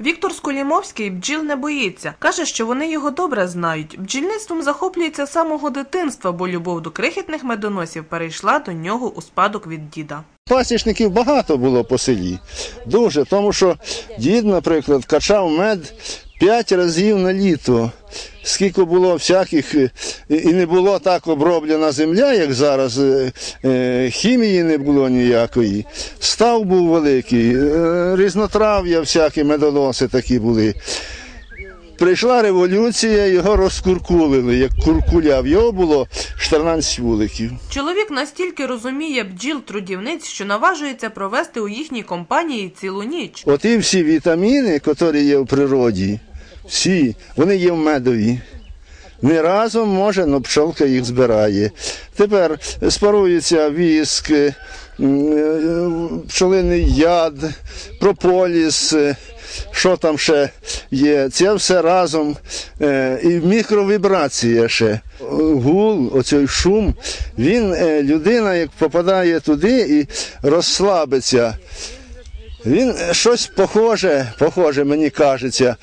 Віктор Скулімовський бджіл не боїться. Каже, що вони його добре знають. Бджільництвом захоплюється з самого дитинства, бо любов до крихітних медоносів перейшла до нього у спадок від діда. Пасічників багато було по селі. Дуже, тому що дід, наприклад, качав мед п'ять разів на літо. Скільки було всяких, е, і не було так оброблена земля, як зараз, е, е, хімії не було ніякої. Став був великий, різнотрав'я, всякі медоноси такі були. Прийшла революція, його розкуркулили, як куркуляв. Його було 14 вуликів. Чоловік настільки розуміє бджіл трудівниць, що наважується провести у їхній компанії цілу ніч. Оті всі вітаміни, які є в природі, всі, вони є в медові. Не разом може, але пчолка їх збирає. Тепер спарується віск, е, пчолиний яд, прополіс, е, що там ще є. Це все разом. е, І мікровібрація ще. Гул, оцей шум, він, людина, як попадає туди і розслабиться. Він щось похоже, похоже, мені кажеться,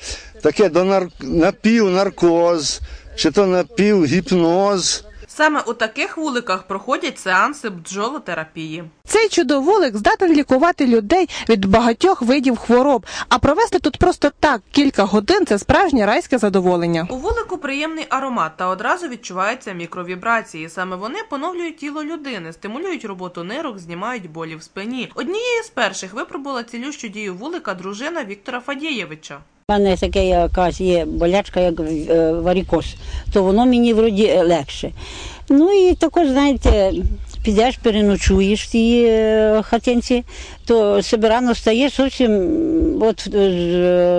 таке до нар... напівнаркоз, чи то напівгіпноз. Саме у таких вуликах проходять сеанси бджолотерапії. Цей чудовулик здатен лікувати людей від багатьох видів хвороб, а провести тут просто так кілька годин це справжнє райське задоволення. У вулику приємний аромат та одразу відчуваються мікровібрації. Саме вони поновлюють тіло людини, стимулюють роботу нирок, знімають болі в спині. Однією з перших випробувала цілющу дію вулика дружина Віктора Фадєєвича. У мене таке якась є болячка, як е, варікоз, то воно мені вроді е, легше. Ну і також, знаєте, підеш, переночуєш в тій е, хатинці, то себе рано стаєш зовсім от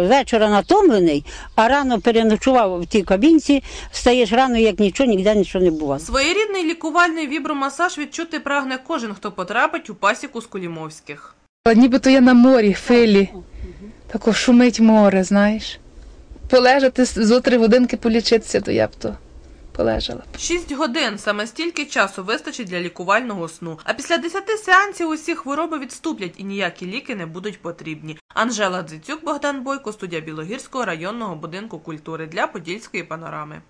вечора натомлений, а рано переночував в тій кабінці, стаєш рано, як нічого, ніде нічого не бувало. Своєрідний лікувальний вібромасаж відчути прагне кожен, хто потрапить у пасіку з Кулімовських. Нібито я на морі, филі. Тако шумить море, знаєш. Полежати зо три годинки полічитися, то я б то полежала. Шість годин саме стільки часу вистачить для лікувального сну. А після десяти сеансів усі хвороби відступлять і ніякі ліки не будуть потрібні. Анжела Дзицюк, Богдан Бойко, студія Білогірського районного будинку культури для Подільської панорами.